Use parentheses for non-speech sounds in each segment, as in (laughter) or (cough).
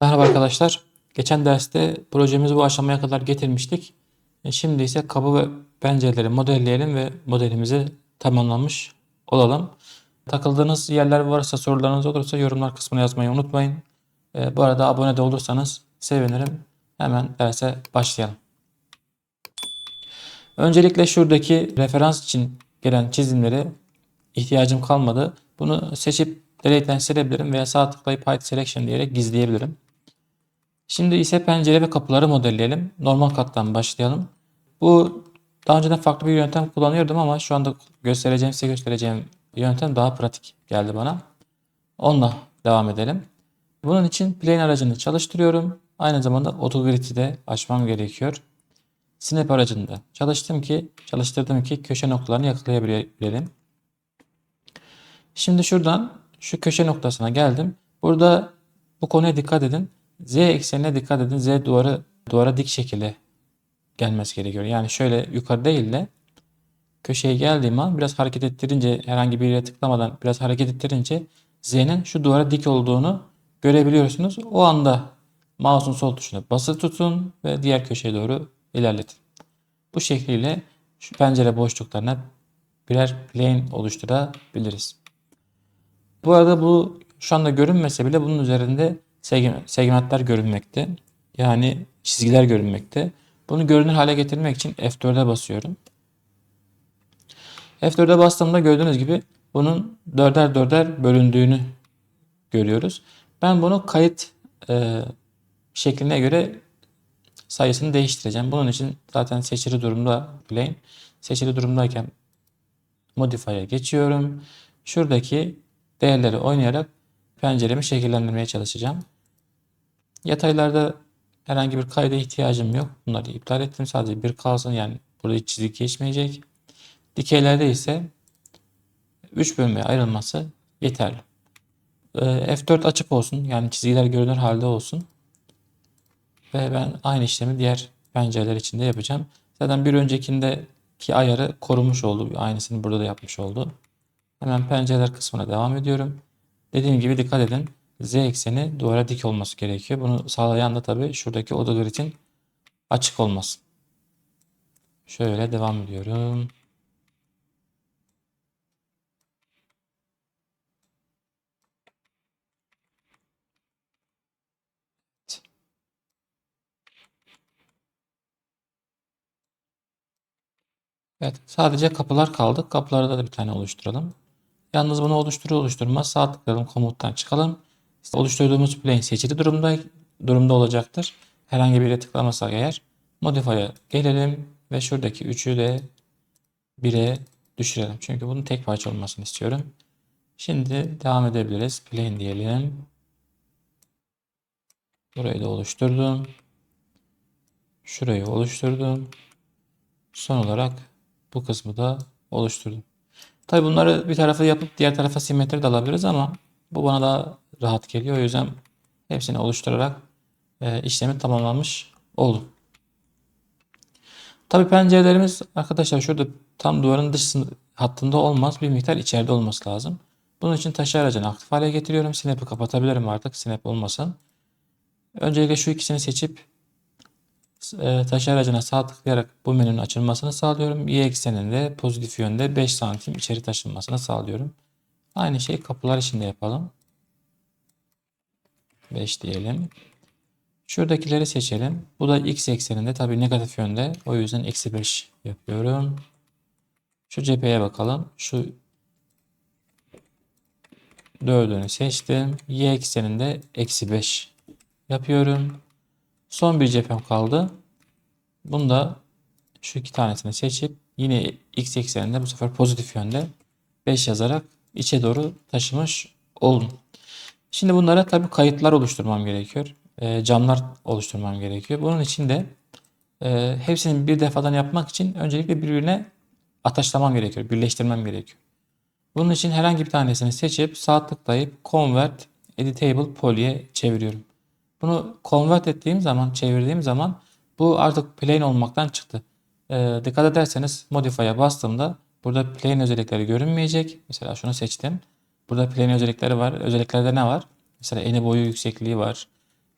Merhaba arkadaşlar. Geçen derste projemizi bu aşamaya kadar getirmiştik. E, Şimdi ise kabı ve pencereleri modelleyelim ve modelimizi tamamlamış olalım. Takıldığınız yerler varsa sorularınız olursa yorumlar kısmına yazmayı unutmayın. E, Bu arada abone de olursanız sevinirim. Hemen derse başlayalım. Öncelikle şuradaki referans için gelen çizimleri ihtiyacım kalmadı. Bunu seçip delete'den silebilirim veya sağ tıklayıp hide selection diyerek gizleyebilirim. Şimdi ise pencere ve kapıları modelleyelim. Normal kattan başlayalım. Bu daha önceden farklı bir yöntem kullanıyordum ama şu anda göstereceğim size göstereceğim yöntem daha pratik geldi bana. Onunla devam edelim. Bunun için plane aracını çalıştırıyorum. Aynı zamanda AutoGrid'i de açmam gerekiyor. Snap aracını da çalıştım ki çalıştırdım ki köşe noktalarını yakalayabilelim. Şimdi şuradan şu köşe noktasına geldim. Burada bu konuya dikkat edin. Z eksenine dikkat edin. Z duvarı duvara dik şekilde gelmesi gerekiyor. Yani şöyle yukarı değil de köşeye geldiğim an biraz hareket ettirince herhangi bir yere tıklamadan biraz hareket ettirince Z'nin şu duvara dik olduğunu görebiliyorsunuz. O anda mouse'un sol tuşuna basılı tutun ve diğer köşeye doğru ilerletin. Bu şekliyle şu pencere boşluklarına birer plane oluşturabiliriz. Bu arada bu şu anda görünmese bile bunun üzerinde segmentler görünmekte. Yani çizgiler görünmekte. Bunu görünür hale getirmek için F4'e basıyorum. F4'e bastığımda gördüğünüz gibi bunun dörder dörder bölündüğünü görüyoruz. Ben bunu kayıt e, şekline göre sayısını değiştireceğim. Bunun için zaten seçili durumda plane. Seçili durumdayken modify'a geçiyorum. Şuradaki değerleri oynayarak penceremi şekillendirmeye çalışacağım. Yataylarda herhangi bir kayda ihtiyacım yok. Bunları iptal ettim. Sadece bir kalsın yani burada hiç çizik geçmeyecek. Dikeylerde ise 3 bölmeye ayrılması yeterli. Ee, F4 açık olsun. Yani çizgiler görünür halde olsun. Ve ben aynı işlemi diğer pencereler için de yapacağım. Zaten bir öncekindeki ayarı korumuş oldu. Aynısını burada da yapmış oldu. Hemen pencereler kısmına devam ediyorum. Dediğim gibi dikkat edin. Z ekseni duvara dik olması gerekiyor. Bunu sağlayan da tabii şuradaki oda gridin açık olması. Şöyle devam ediyorum. Evet, sadece kapılar kaldı. Kapılarda da bir tane oluşturalım. Yalnız bunu oluşturur oluşturmaz sağ tıklayalım komuttan çıkalım. İşte oluşturduğumuz plane seçili durumda durumda olacaktır. Herhangi bir yere tıklamasak eğer modify'a gelelim ve şuradaki 3'ü de 1'e düşürelim. Çünkü bunun tek parça olmasını istiyorum. Şimdi devam edebiliriz. Plane diyelim. Burayı da oluşturdum. Şurayı oluşturdum. Son olarak bu kısmı da oluşturdum. Tabi bunları bir tarafa yapıp diğer tarafa simetri de alabiliriz ama bu bana daha rahat geliyor. O yüzden hepsini oluşturarak e, işlemi tamamlanmış oldu. Tabi pencerelerimiz arkadaşlar şurada tam duvarın dış hattında olmaz. Bir miktar içeride olması lazım. Bunun için taşı aracını aktif hale getiriyorum. Snap'i kapatabilirim artık. Snap olmasın. Öncelikle şu ikisini seçip e, aracına sağ tıklayarak bu menünün açılmasını sağlıyorum. Y ekseninde pozitif yönde 5 santim içeri taşınmasını sağlıyorum. Aynı şeyi kapılar için de yapalım. 5 diyelim. Şuradakileri seçelim. Bu da x ekseninde tabi negatif yönde. O yüzden eksi 5 yapıyorum. Şu cepheye bakalım. Şu dördünü seçtim. Y ekseninde eksi 5 yapıyorum. Son bir cephem kaldı. Bunda şu iki tanesini seçip yine x ekseninde bu sefer pozitif yönde 5 yazarak içe doğru taşımış oldum. Şimdi bunlara tabii kayıtlar oluşturmam gerekiyor. E, camlar oluşturmam gerekiyor. Bunun için de e, hepsini bir defadan yapmak için öncelikle birbirine ataşlamam gerekiyor. Birleştirmem gerekiyor. Bunun için herhangi bir tanesini seçip sağ tıklayıp Convert Editable Poly'e çeviriyorum. Bunu convert ettiğim zaman, çevirdiğim zaman bu artık plane olmaktan çıktı. Ee, dikkat ederseniz modify'a bastığımda burada plane özellikleri görünmeyecek. Mesela şunu seçtim. Burada plane özellikleri var. Özelliklerde ne var? Mesela eni boyu yüksekliği var.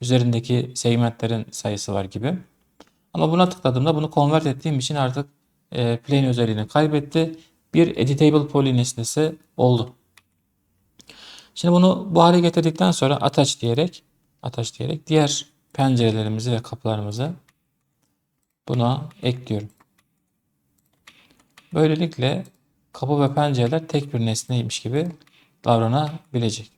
üzerindeki segmentlerin sayısı var gibi. Ama buna tıkladığımda bunu convert ettiğim için artık e, plane özelliğini kaybetti. Bir editable poly nesnesi oldu. Şimdi bunu bu hale getirdikten sonra attach diyerek attach diyerek diğer pencerelerimizi ve kapılarımızı buna ekliyorum. Böylelikle kapı ve pencereler tek bir nesneymiş gibi davranabilecek.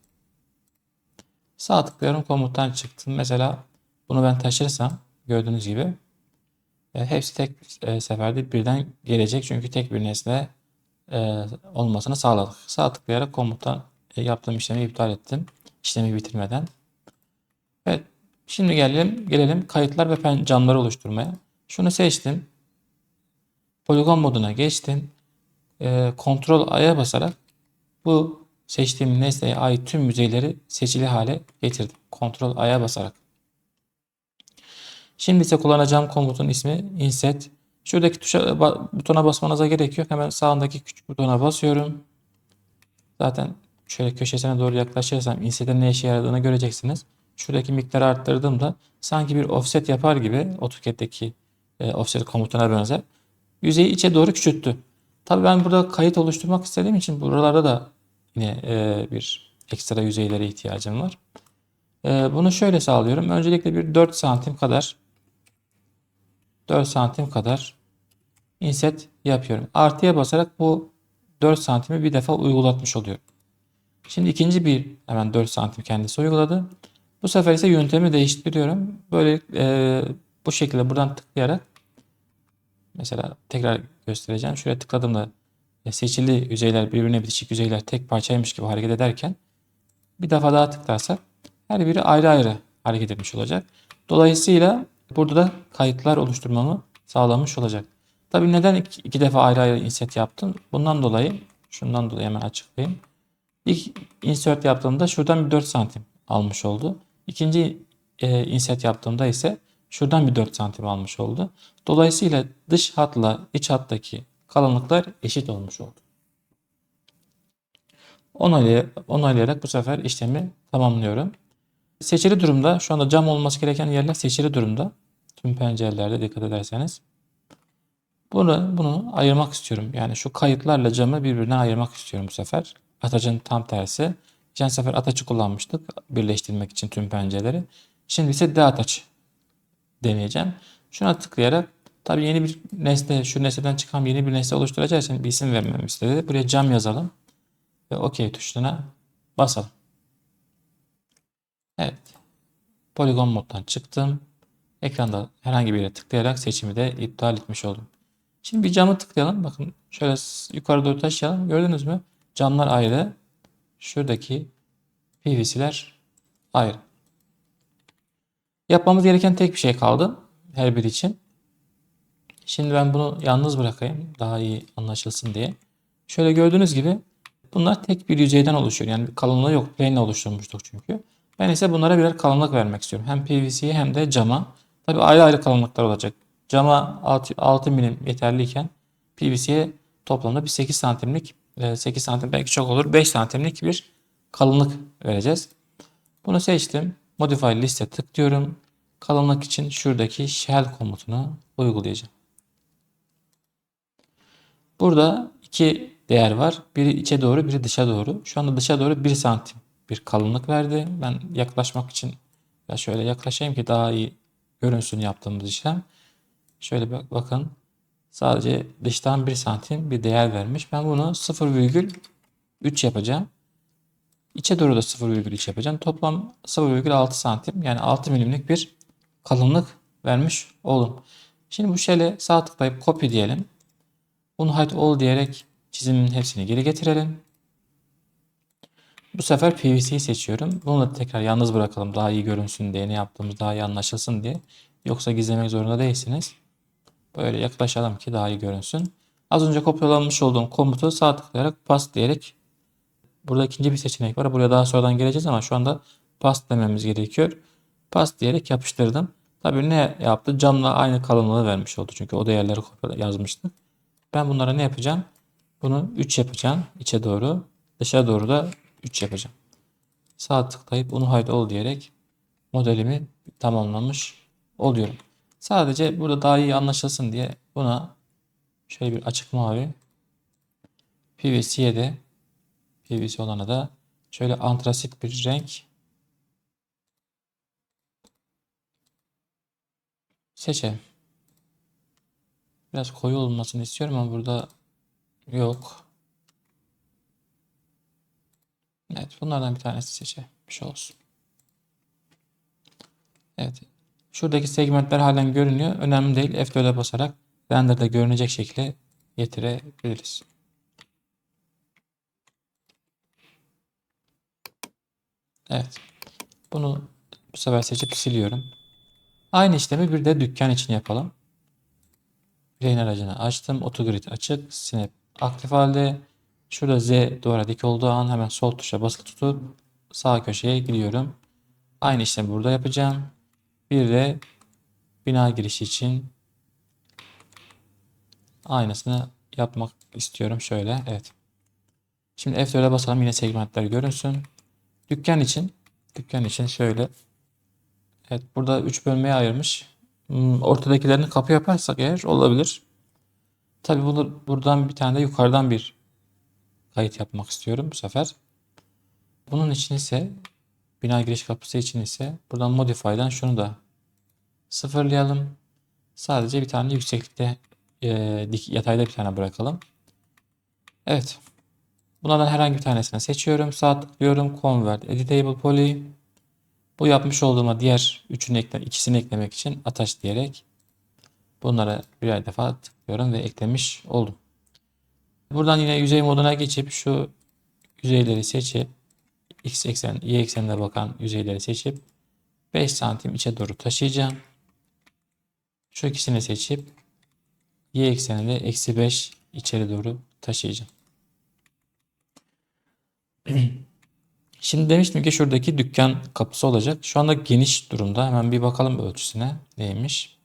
Sağ tıklıyorum komuttan çıktım. Mesela bunu ben taşırsam gördüğünüz gibi e, hepsi tek e, seferde birden gelecek. Çünkü tek bir nesne e, olmasını sağladık. Sağ tıklayarak komuttan yaptığım işlemi iptal ettim. İşlemi bitirmeden. Evet. Şimdi gelelim, gelelim kayıtlar ve pen camları oluşturmaya. Şunu seçtim. Poligon moduna geçtim. E, Ctrl A'ya basarak bu seçtiğim nesneye ait tüm yüzeyleri seçili hale getirdim. Ctrl A'ya basarak. Şimdi ise kullanacağım komutun ismi inset. Şuradaki tuşa butona basmanıza gerek yok. Hemen sağındaki küçük butona basıyorum. Zaten şöyle köşesine doğru yaklaşırsam inset'in ne işe yaradığını göreceksiniz. Şuradaki miktarı arttırdığımda sanki bir offset yapar gibi AutoCAD'deki e, offset komutuna benzer. Yüzeyi içe doğru küçülttü. Tabii ben burada kayıt oluşturmak istediğim için buralarda da yine e, bir ekstra yüzeylere ihtiyacım var. E, bunu şöyle sağlıyorum. Öncelikle bir 4 santim kadar 4 santim kadar inset yapıyorum. Artıya basarak bu 4 santimi bir defa uygulatmış oluyorum. Şimdi ikinci bir hemen 4 santim kendisi uyguladı. Bu sefer ise yöntemi değiştiriyorum. Böyle e, bu şekilde buradan tıklayarak mesela tekrar göstereceğim. Şuraya tıkladığımda e, seçili yüzeyler birbirine bitişik yüzeyler tek parçaymış gibi hareket ederken bir defa daha tıklarsak her biri ayrı ayrı hareket etmiş olacak. Dolayısıyla burada da kayıtlar oluşturmamı sağlamış olacak. Tabi neden iki, iki defa ayrı ayrı insert yaptım? Bundan dolayı şundan dolayı hemen açıklayayım. İlk insert yaptığımda şuradan bir 4 santim almış oldu. İkinci e, insert yaptığımda ise şuradan bir 4 santim almış oldu. Dolayısıyla dış hatla iç hattaki kalınlıklar eşit olmuş oldu. Onaylay onaylayarak bu sefer işlemi tamamlıyorum. Seçili durumda şu anda cam olması gereken yerler seçili durumda. Tüm pencerelerde dikkat ederseniz. Bunu, bunu ayırmak istiyorum. Yani şu kayıtlarla camı birbirinden ayırmak istiyorum bu sefer. Atacın tam tersi. Geçen sefer ataçı kullanmıştık birleştirmek için tüm pencereleri. Şimdi ise de ataç deneyeceğim. Şuna tıklayarak tabii yeni bir nesne, şu nesneden çıkan yeni bir nesne oluşturacağı için bir isim vermemi istedi. Buraya cam yazalım ve OK tuşuna basalım. Evet. Poligon moddan çıktım. Ekranda herhangi bir yere tıklayarak seçimi de iptal etmiş oldum. Şimdi bir camı tıklayalım. Bakın şöyle yukarı doğru taşıyalım. Gördünüz mü? Camlar ayrı. Şuradaki PVC'ler ayrı. Yapmamız gereken tek bir şey kaldı. Her biri için. Şimdi ben bunu yalnız bırakayım. Daha iyi anlaşılsın diye. Şöyle gördüğünüz gibi bunlar tek bir yüzeyden oluşuyor. Yani bir kalınlığı yok. Plane oluşturmuştuk çünkü. Ben ise bunlara birer kalınlık vermek istiyorum. Hem PVC'ye hem de cama. Tabi ayrı ayrı kalınlıklar olacak. Cama 6, 6 milim yeterliyken PVC'ye toplamda bir 8 santimlik 8 e, santim belki çok olur 5 santimlik bir kalınlık vereceğiz. Bunu seçtim. Modify liste tıklıyorum. Kalınlık için şuradaki shell komutunu uygulayacağım. Burada iki değer var. Biri içe doğru, biri dışa doğru. Şu anda dışa doğru 1 santim bir kalınlık verdi. Ben yaklaşmak için ya şöyle yaklaşayım ki daha iyi görünsün yaptığımız işlem. Şöyle bak bakın sadece dıştan 1 santim bir değer vermiş. Ben bunu 0,3 yapacağım. İçe doğru da 0,3 yapacağım. Toplam 0,6 santim yani 6 milimlik bir kalınlık vermiş oldum. Şimdi bu şöyle sağ tıklayıp copy diyelim. Unhide all diyerek çizimin hepsini geri getirelim. Bu sefer PVC'yi seçiyorum. Bunu da tekrar yalnız bırakalım. Daha iyi görünsün diye, ne yaptığımız daha iyi anlaşılsın diye. Yoksa gizlemek zorunda değilsiniz. Böyle yaklaşalım ki daha iyi görünsün. Az önce kopyalanmış olduğum komutu sağ tıklayarak pas diyerek burada ikinci bir seçenek var. Buraya daha sonradan geleceğiz ama şu anda pas dememiz gerekiyor. Pas diyerek yapıştırdım. Tabii ne yaptı? Camla aynı kalınlığı vermiş oldu. Çünkü o değerleri yazmıştık. Ben bunlara ne yapacağım? Bunu 3 yapacağım. içe doğru. Dışa doğru da 3 yapacağım. Sağ tıklayıp unu haydi ol diyerek modelimi tamamlamış oluyorum. Sadece burada daha iyi anlaşılsın diye buna şöyle bir açık mavi PVC'ye de PVC olana da şöyle antrasit bir renk seçelim. Biraz koyu olmasını istiyorum ama burada yok. Evet bunlardan bir tanesi seçilmiş olsun. Evet. Şuradaki segmentler halen görünüyor. Önemli değil. F4'e basarak render'da görünecek şekilde getirebiliriz. Evet. Bunu bu sefer seçip siliyorum. Aynı işlemi bir de dükkan için yapalım. Plane aracını açtım. Autogrid açık. Snap aktif halde. Şurada Z duvara dik olduğu an hemen sol tuşa basılı tutup sağ köşeye gidiyorum. Aynı işlemi burada yapacağım. Bir de bina girişi için aynısını yapmak istiyorum. Şöyle evet. Şimdi F4'e basalım yine segmentler görünsün. Dükkan için dükkan için şöyle Evet burada 3 bölmeye ayırmış. Hmm, Ortadakilerini kapı yaparsak eğer olabilir. Tabi bunu buradan bir tane de yukarıdan bir kayıt yapmak istiyorum bu sefer. Bunun için ise bina giriş kapısı için ise buradan modify'dan şunu da sıfırlayalım. Sadece bir tane yükseklikte e, dik yatayda bir tane bırakalım. Evet. Bunlardan herhangi bir tanesini seçiyorum. Sağ tıklıyorum. Convert Editable Poly. Bu yapmış olduğuma diğer üçünü ekle, ikisini eklemek için attach diyerek bunlara birer defa tıklıyorum ve eklemiş oldum. Buradan yine yüzey moduna geçip şu yüzeyleri seçip x eksen, y eksenine bakan yüzeyleri seçip 5 santim içe doğru taşıyacağım. Şu ikisini seçip y ekseninde eksi 5 içeri doğru taşıyacağım. (clears throat) Şimdi demiştim ki şuradaki dükkan kapısı olacak. Şu anda geniş durumda. Hemen bir bakalım ölçüsüne neymiş.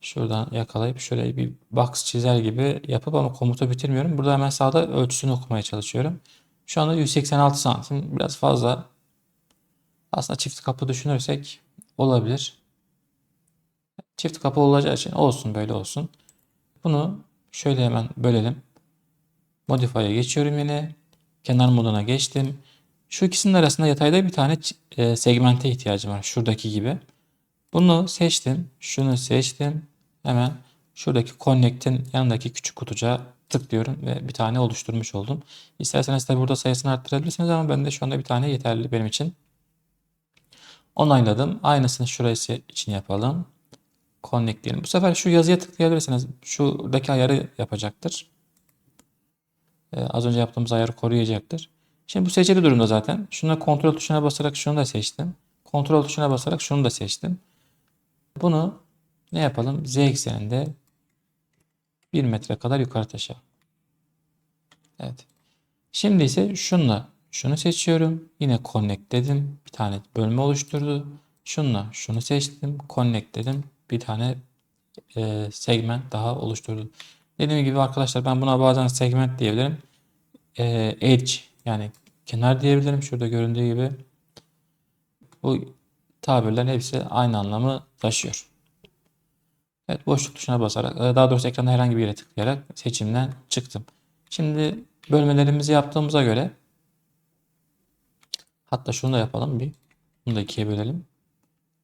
Şuradan yakalayıp şöyle bir box çizer gibi yapıp ama komutu bitirmiyorum. Burada hemen sağda ölçüsünü okumaya çalışıyorum. Şu anda 186 santim. Biraz fazla. Aslında çift kapı düşünürsek olabilir. Çift kapı olacağı için olsun böyle olsun. Bunu şöyle hemen bölelim. Modify'a geçiyorum yine. Kenar moduna geçtim. Şu ikisinin arasında yatayda bir tane e, segmente ihtiyacım var. Şuradaki gibi. Bunu seçtim. Şunu seçtim. Hemen şuradaki connect'in yanındaki küçük kutucuğa tıklıyorum ve bir tane oluşturmuş oldum. İsterseniz de burada sayısını arttırabilirsiniz ama ben de şu anda bir tane yeterli benim için. Onayladım. Aynısını şurası için yapalım. Connect diyelim. Bu sefer şu yazıya tıklayabilirsiniz. Şuradaki ayarı yapacaktır. Ee, az önce yaptığımız ayarı koruyacaktır. Şimdi bu seçili durumda zaten. Şuna kontrol tuşuna basarak şunu da seçtim. Kontrol tuşuna basarak şunu da seçtim. Bunu ne yapalım? Z ekseninde 1 metre kadar yukarı taşıyalım. Evet. Şimdi ise şunla şunu seçiyorum. Yine connect dedim. Bir tane bölme oluşturdu. Şunla şunu seçtim. Connect dedim. Bir tane e, segment daha oluşturdu. Dediğim gibi arkadaşlar ben buna bazen segment diyebilirim. E, edge yani kenar diyebilirim. Şurada göründüğü gibi. Bu tabirlerin hepsi aynı anlamı taşıyor. Evet boşluk tuşuna basarak e, daha doğrusu ekranda herhangi bir yere tıklayarak seçimden çıktım. Şimdi bölmelerimizi yaptığımıza göre hatta şunu da yapalım bir. Bunu da ikiye bölelim.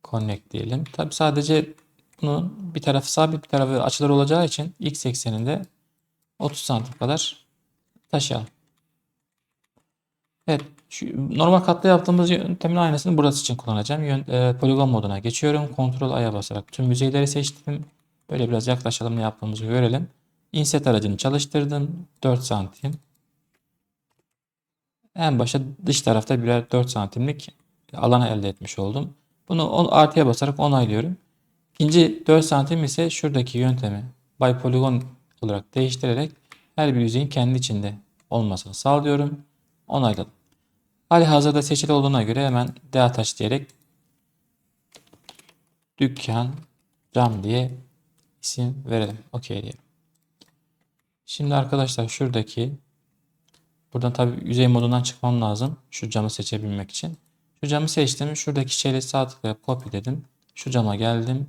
Connect diyelim. Tabi sadece bunun bir tarafı sabit bir tarafı açılar olacağı için x ekseninde 30 santim kadar taşıyalım. Evet. Şu normal katlı yaptığımız yöntemin aynısını burası için kullanacağım. Yön, e, poligon moduna geçiyorum. Ctrl A'ya basarak tüm yüzeyleri seçtim. Böyle biraz yaklaşalım ne yaptığımızı görelim. Inset aracını çalıştırdım. 4 santim. En başa dış tarafta birer 4 santimlik alanı elde etmiş oldum. Bunu artıya basarak onaylıyorum. İkinci 4 santim ise şuradaki yöntemi by polygon olarak değiştirerek her bir yüzeyin kendi içinde olmasını sağlıyorum. Onayladım. Hali hazırda seçili olduğuna göre hemen deataç diyerek dükkan cam diye isim verelim. Okey diyelim. Şimdi arkadaşlar şuradaki buradan tabi yüzey modundan çıkmam lazım. Şu camı seçebilmek için. Şu camı seçtim. Şuradaki şeyle sağ tıklayıp copy dedim. Şu cama geldim.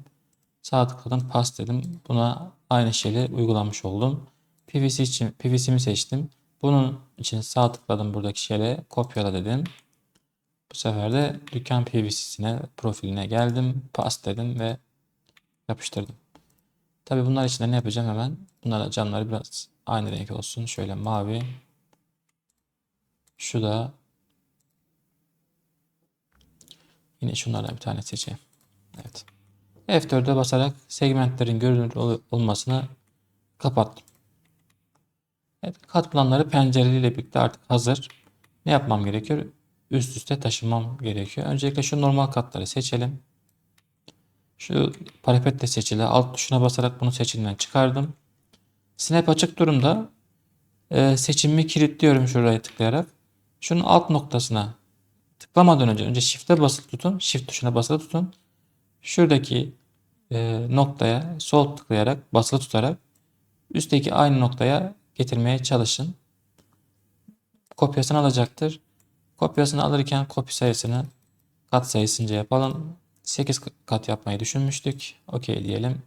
Sağ tıkladım pas dedim. Buna aynı şeyle uygulamış oldum. PVC için PVC'mi seçtim. Bunun için sağ tıkladım buradaki şeyle kopyala dedim. Bu sefer de dükkan PVC'sine profiline geldim. Pas dedim ve yapıştırdım. Tabi bunlar için ne yapacağım hemen? Bunlara camları biraz aynı renk olsun. Şöyle mavi. Şu da yine şunlardan bir tane seçeyim. Evet. F4'e basarak segmentlerin görünür ol- olmasını kapattım. Evet, kat planları pencereleriyle birlikte artık hazır. Ne yapmam gerekiyor? Üst üste taşımam gerekiyor. Öncelikle şu normal katları seçelim. Şu parapet de seçili. Alt tuşuna basarak bunu seçimden çıkardım. Snap açık durumda. Ee, seçimimi kilitliyorum şuraya tıklayarak. Şunun alt noktasına tıklamadan önce önce Shift'e basılı tutun. Shift tuşuna basılı tutun. Şuradaki e, noktaya sol tıklayarak basılı tutarak üstteki aynı noktaya getirmeye çalışın. Kopyasını alacaktır. Kopyasını alırken kopya sayısını kat sayısınca yapalım. 8 kat yapmayı düşünmüştük. Okey diyelim.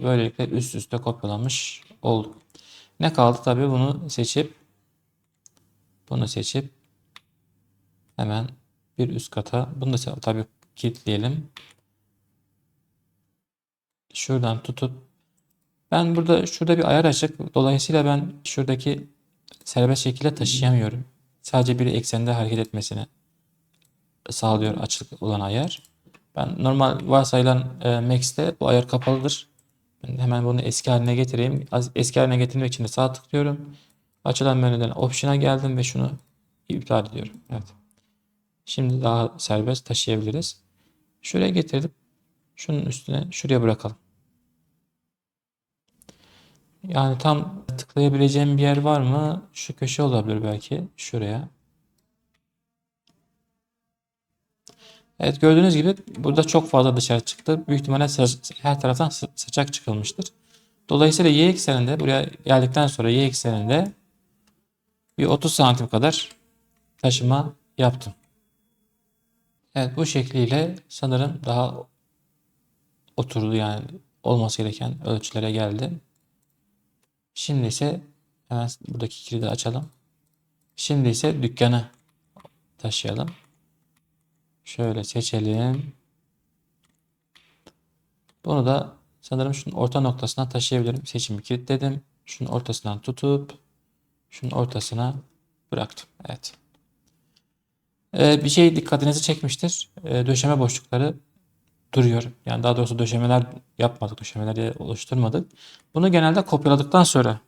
Böylelikle üst üste kopyalamış olduk. Ne kaldı tabii bunu seçip bunu seçip hemen bir üst kata bunu da tabii kilitleyelim. Şuradan tutup ben burada şurada bir ayar açık. Dolayısıyla ben şuradaki serbest şekilde taşıyamıyorum. Sadece bir eksende hareket etmesini sağlıyor açık olan ayar. Ben normal varsayılan e, Max'te bu ayar kapalıdır. Ben hemen bunu eski haline getireyim. Eski haline getirmek için de sağ tıklıyorum. Açılan menüden Option'a geldim ve şunu iptal ediyorum. Evet. Şimdi daha serbest taşıyabiliriz. Şuraya getirip şunun üstüne şuraya bırakalım. Yani tam tıklayabileceğim bir yer var mı? Şu köşe olabilir belki. Şuraya. Evet gördüğünüz gibi burada çok fazla dışarı çıktı. Büyük ihtimalle her taraftan sa- saçak çıkılmıştır. Dolayısıyla y ekseninde buraya geldikten sonra y ekseninde bir 30 santim kadar taşıma yaptım. Evet bu şekliyle sanırım daha oturdu yani olması gereken ölçülere geldi. Şimdi ise hemen buradaki kilidi açalım. Şimdi ise dükkanı taşıyalım. Şöyle seçelim. Bunu da sanırım şunun orta noktasına taşıyabilirim. Seçimi kilitledim. Şunun ortasından tutup şunun ortasına bıraktım. Evet. Ee, bir şey dikkatinizi çekmiştir. Ee, döşeme boşlukları duruyor. Yani daha doğrusu döşemeler yapmadık, döşemeleri oluşturmadık. Bunu genelde kopyaladıktan sonra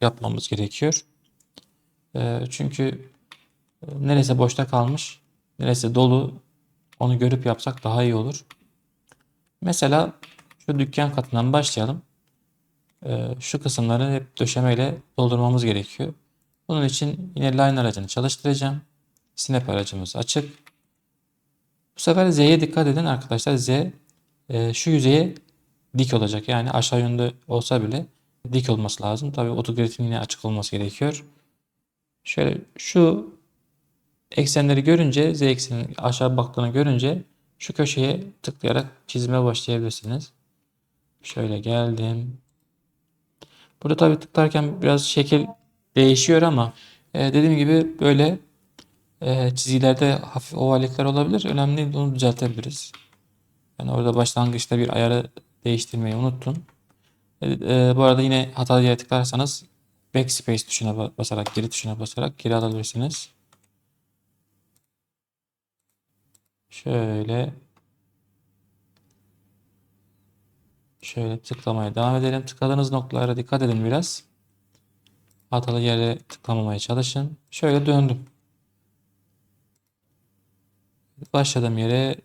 yapmamız gerekiyor. Ee, çünkü e, neresi boşta kalmış, neresi dolu onu görüp yapsak daha iyi olur. Mesela şu dükkan katından başlayalım. Ee, şu kısımları hep döşemeyle doldurmamız gerekiyor. Bunun için yine line aracını çalıştıracağım. Snap aracımız açık. Bu sefer Z'ye dikkat edin arkadaşlar. Z e, şu yüzeye dik olacak. Yani aşağı yönde olsa bile dik olması lazım. Tabii otogridin yine açık olması gerekiyor. Şöyle şu eksenleri görünce Z eksenin aşağı baktığını görünce şu köşeye tıklayarak çizime başlayabilirsiniz. Şöyle geldim. Burada tabii tıklarken biraz şekil değişiyor ama e, dediğim gibi böyle e, çizgilerde hafif ovallikler olabilir. Önemli değil, onu düzeltebiliriz. Yani orada başlangıçta bir ayarı değiştirmeyi unuttum. E, e, bu arada yine hatalı yere tıklarsanız backspace tuşuna ba- basarak, geri tuşuna basarak geri alabilirsiniz. Şöyle şöyle tıklamaya devam edelim. Tıkladığınız noktalara dikkat edin biraz. Hatalı yere tıklamamaya çalışın. Şöyle döndüm. Başladığım yere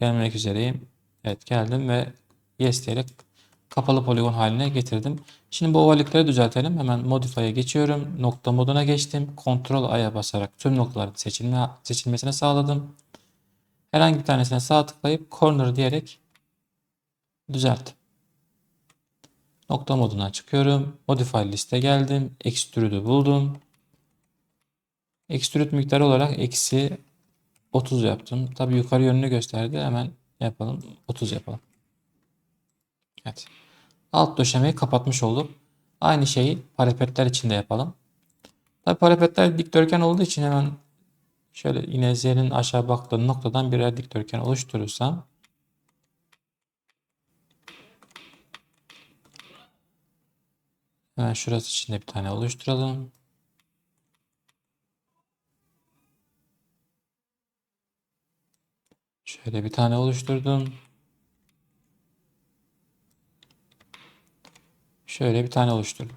gelmek üzereyim. Evet geldim ve yes diyerek kapalı poligon haline getirdim. Şimdi bu ovallikleri düzeltelim. Hemen Modify'a geçiyorum. Nokta moduna geçtim. Ctrl A'ya basarak tüm noktaların seçilme, seçilmesini sağladım. Herhangi bir tanesine sağ tıklayıp Corner diyerek düzelt. Nokta moduna çıkıyorum. Modify liste geldim. Extrude'ü buldum. Extrude miktarı olarak eksi 30 yaptım. Tabii yukarı yönünü gösterdi. Hemen yapalım. 30 yapalım. Evet. Alt döşemeyi kapatmış olduk. Aynı şeyi parapetler için de yapalım. Tabii parapetler dikdörtgen olduğu için hemen şöyle yine Z'nin aşağı baktığı noktadan birer dikdörtgen oluşturursam hemen şurası için de bir tane oluşturalım. Şöyle bir tane oluşturdum. Şöyle bir tane oluşturdum.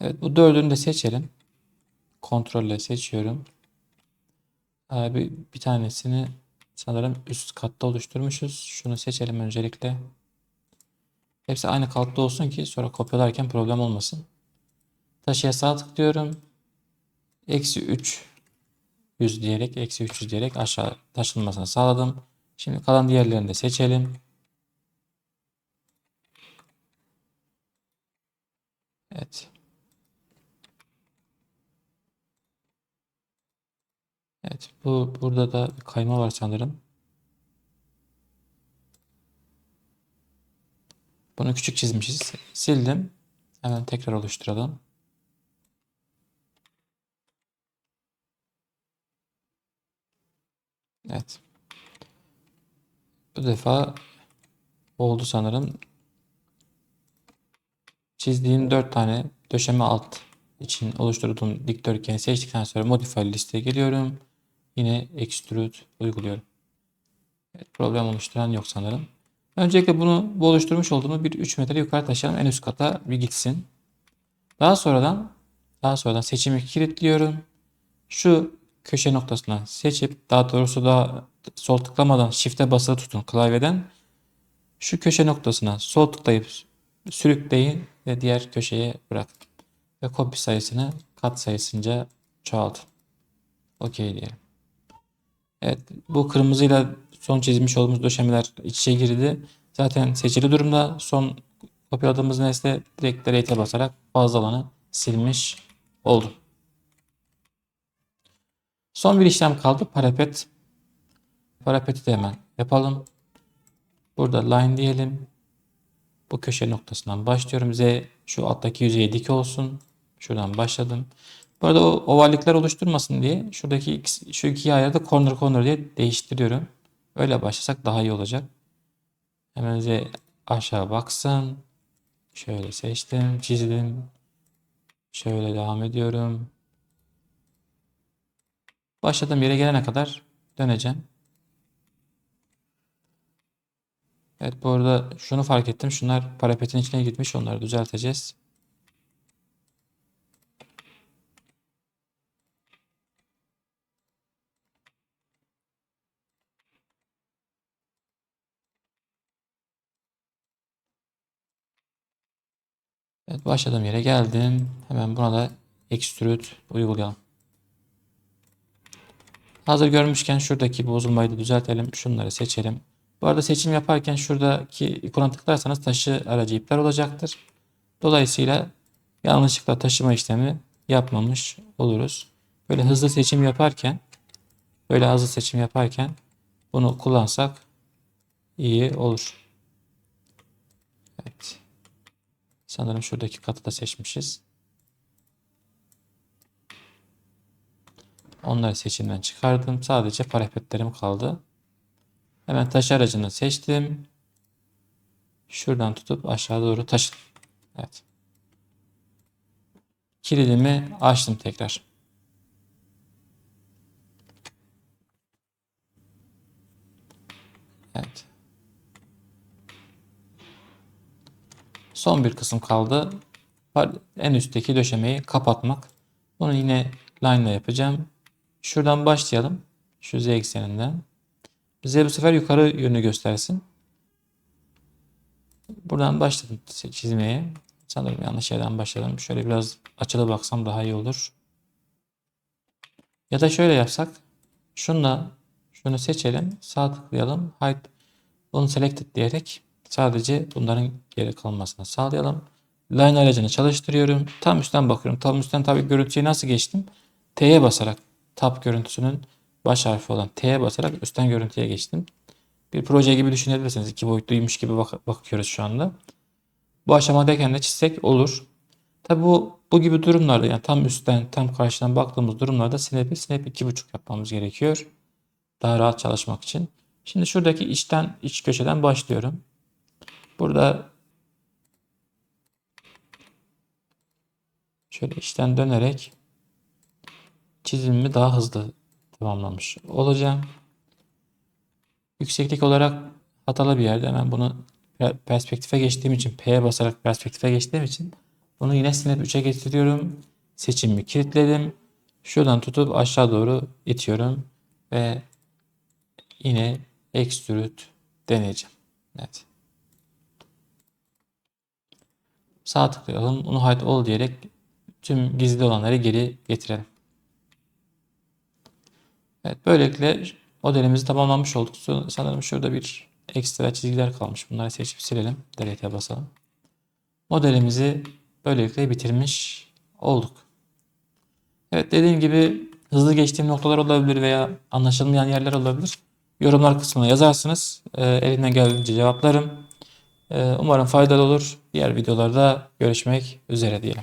Evet bu dördünü de seçelim. Kontrolle seçiyorum. Abi bir tanesini sanırım üst katta oluşturmuşuz. Şunu seçelim öncelikle. Hepsi aynı katta olsun ki sonra kopyalarken problem olmasın. Taşıya sağ tıklıyorum. Eksi 3 100 diyerek eksi 300 diyerek aşağı taşınmasını sağladım. Şimdi kalan diğerlerini de seçelim. Evet. Evet bu burada da kayma var sanırım. Bunu küçük çizmişiz. Sildim. Hemen tekrar oluşturalım. Evet. Bu defa oldu sanırım. Çizdiğim 4 tane döşeme alt için oluşturduğum dikdörtgeni seçtikten sonra modify listeye geliyorum. Yine extrude uyguluyorum. Evet, problem oluşturan yok sanırım. Öncelikle bunu bu oluşturmuş olduğumu bir 3 metre yukarı taşıyalım. En üst kata bir gitsin. Daha sonradan daha sonradan seçimi kilitliyorum. Şu köşe noktasına seçip daha doğrusu daha sol tıklamadan shift'e basılı tutun klavyeden. Şu köşe noktasına sol tıklayıp sürükleyin ve diğer köşeye bırakın. Ve copy sayısını kat sayısınca çoğaltın. OK diyelim. Evet bu kırmızıyla son çizmiş olduğumuz döşemeler iç içe girdi. Zaten seçili durumda. Son kopyaladığımız nesne direkt delete'e basarak fazla alanı silmiş oldu. Son bir işlem kaldı. Parapet. Parapeti de hemen yapalım. Burada line diyelim. Bu köşe noktasından başlıyorum. Z şu alttaki yüzeye dik olsun. Şuradan başladım. Bu arada o ovallikler oluşturmasın diye şuradaki şu iki ayarda corner corner diye değiştiriyorum. Öyle başlasak daha iyi olacak. Hemen Z aşağı baksın. Şöyle seçtim, çizdim. Şöyle devam ediyorum. Başladığım yere gelene kadar döneceğim. Evet bu arada şunu fark ettim. Şunlar parapetin içine gitmiş. Onları düzelteceğiz. Evet başladığım yere geldim. Hemen buna da extrude uygulayalım. Hazır görmüşken şuradaki bozulmayı da düzeltelim. Şunları seçelim. Bu arada seçim yaparken şuradaki ikona tıklarsanız taşı aracı iptal olacaktır. Dolayısıyla yanlışlıkla taşıma işlemi yapmamış oluruz. Böyle hızlı seçim yaparken böyle hızlı seçim yaparken bunu kullansak iyi olur. Evet. Sanırım şuradaki katı da seçmişiz. Onları seçimden çıkardım. Sadece parapetlerim kaldı. Hemen taş aracını seçtim. Şuradan tutup aşağı doğru taşıdım. Evet. Kilidimi açtım tekrar. Evet. Son bir kısım kaldı. En üstteki döşemeyi kapatmak. Bunu yine line ile yapacağım. Şuradan başlayalım. Şu z ekseninden. Bize bu sefer yukarı yönü göstersin. Buradan başladım çizmeye. Sanırım yanlış yerden başladım. Şöyle biraz açılı baksam daha iyi olur. Ya da şöyle yapsak. Şunla şunu seçelim. Sağ tıklayalım. Hide bunu selected diyerek sadece bunların geri kalmasını sağlayalım. Line aracını çalıştırıyorum. Tam üstten bakıyorum. Tam üstten tabii görüntüye nasıl geçtim? T'ye basarak tab görüntüsünün baş harfi olan T'ye basarak üstten görüntüye geçtim. Bir proje gibi düşünebilirsiniz. İki boyutluymuş gibi bak- bakıyoruz şu anda. Bu aşamadayken de çizsek olur. Tabi bu, bu gibi durumlarda yani tam üstten tam karşıdan baktığımız durumlarda snap'i snap 2.5 yapmamız gerekiyor. Daha rahat çalışmak için. Şimdi şuradaki içten iç köşeden başlıyorum. Burada şöyle içten dönerek çizimimi daha hızlı tamamlamış olacağım. Yükseklik olarak hatalı bir yerde hemen bunu pe- perspektife geçtiğim için P'ye basarak perspektife geçtiğim için bunu yine Snap 3'e getiriyorum. Seçimimi kilitledim. Şuradan tutup aşağı doğru itiyorum ve yine Extrude deneyeceğim. Evet. Sağ tıklayalım. Bunu hide all diyerek tüm gizli olanları geri getirelim. Evet, böylelikle modelimizi tamamlamış olduk. Sanırım şurada bir ekstra çizgiler kalmış. Bunları seçip silelim. Delete'e basalım. Modelimizi böylelikle bitirmiş olduk. Evet dediğim gibi hızlı geçtiğim noktalar olabilir veya anlaşılmayan yerler olabilir. Yorumlar kısmına yazarsınız. Ee, elimden geldiğince cevaplarım. Ee, umarım faydalı olur. Diğer videolarda görüşmek üzere diyelim.